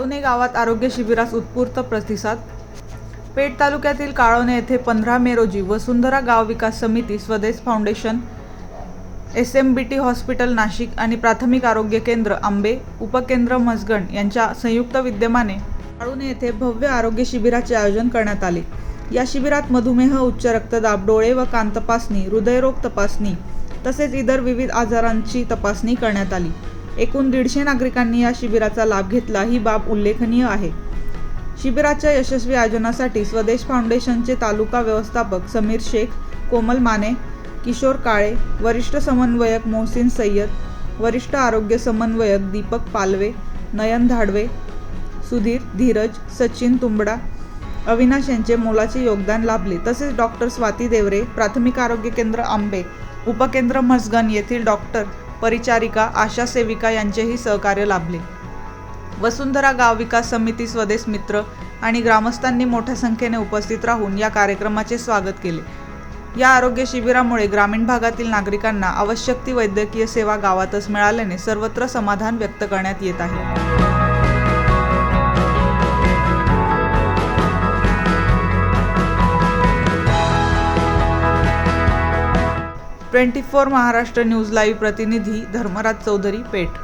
काळुणे गावात आरोग्य शिबिरास उत्स्फूर्त प्रतिसाद. पेठ तालुक्यातील काळोणे येथे पंधरा मे रोजी वसुंधरा गाव विकास समिती Swades foundation S M B T hospital Nashik आणि प्राथमिक आरोग्य केंद्र आंबे उपकेंद्र मसगण यांच्या संयुक्त विद्यमाने काळुणे येथे भव्य आरोग्य शिबिराचे आयोजन करण्यात आले. या शिबिरात मधुमेह उच्च रक्तदाब डोळे व कान तपासणी हृदयरोग तपासणी तसेच इतर विविध आजारांची तपासणी करण्यात आली. एकूण दीडशे नागरिकांनी या शिबिराचा लाभ घेतला ही बाब उल्लेखनीय आहे. शिबिराच्या यशस्वी आयोजनासाठी स्वदेश फाउंडेशनचे तालुका व्यवस्थापक समीर शेख कोमल माने किशोर काळे वरिष्ठ समन्वयक मोहसिन सय्यद वरिष्ठ आरोग्य समन्वयक दीपक पालवे नयन धाडवे सुधीर धीरज सचिन तुंबडा अविनाश यांचे मोलाचे योगदान लाभले. तसेच डॉक्टर स्वाती देवरे प्राथमिक आरोग्य केंद्र आंबे उपकेंद्र म्हसगण येथील डॉक्टर परिचारिका आशा सेविका यांचेही सहकार्य लाभले. वसुंधरा गाव विकास समिती स्वदेश मित्र आणि ग्रामस्थांनी मोठ्या संख्येने उपस्थित राहून या कार्यक्रमाचे स्वागत केले. या आरोग्य शिबिरामुळे ग्रामीण भागातील नागरिकांना आवश्यक ती वैद्यकीय सेवा गावातच मिळाल्याने सर्वत्र समाधान व्यक्त करण्यात येत आहे. Twenty four Maharashtra news live प्रतिनिधी धर्मराज चौधरी पेठ.